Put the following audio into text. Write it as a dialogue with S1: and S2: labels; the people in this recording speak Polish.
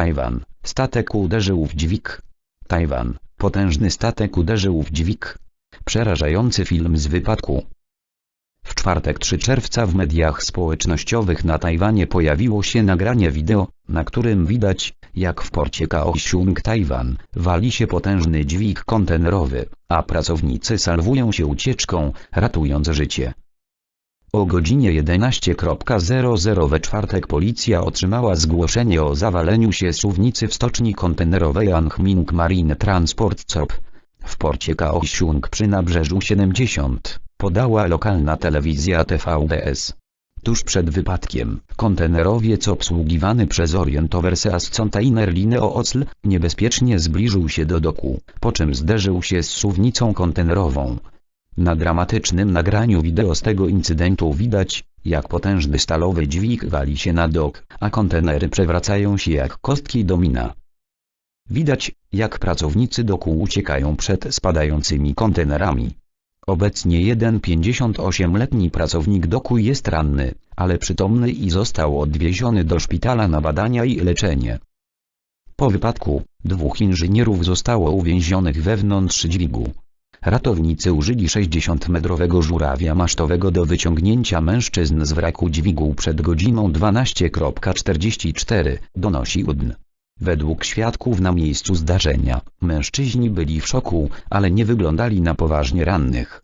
S1: Tajwan, statek uderzył w dźwig. Tajwan, potężny statek uderzył w dźwig. Przerażający film z wypadku. W czwartek 3 czerwca w mediach społecznościowych na Tajwanie pojawiło się nagranie wideo, na którym widać, jak w porcie Kaohsiung Tajwan, wali się potężny dźwig kontenerowy, a pracownicy salwują się ucieczką, ratując życie. O godzinie 11.00 we czwartek policja otrzymała zgłoszenie o zawaleniu się suwnicy w stoczni kontenerowej Anhming Marine Transport COP. W porcie Kaohsiung przy nabrzeżu 70, podała lokalna telewizja TVBS. Tuż przed wypadkiem, kontenerowiec obsługiwany przez Orient Overseas Container Line Osl, niebezpiecznie zbliżył się do doku, po czym zderzył się z suwnicą kontenerową. Na dramatycznym nagraniu wideo z tego incydentu widać, jak potężny stalowy dźwig wali się na dok, a kontenery przewracają się jak kostki domina. Widać, jak pracownicy doku uciekają przed spadającymi kontenerami. Obecnie jeden 58-letni pracownik doku jest ranny, ale przytomny i został odwieziony do szpitala na badania i leczenie. Po wypadku, dwóch inżynierów zostało uwięzionych wewnątrz dźwigu. Ratownicy użyli 60-metrowego żurawia masztowego do wyciągnięcia mężczyzn z wraku dźwigu przed godziną 12.44, donosi UDN. Według świadków na miejscu zdarzenia, mężczyźni byli w szoku, ale nie wyglądali na poważnie rannych.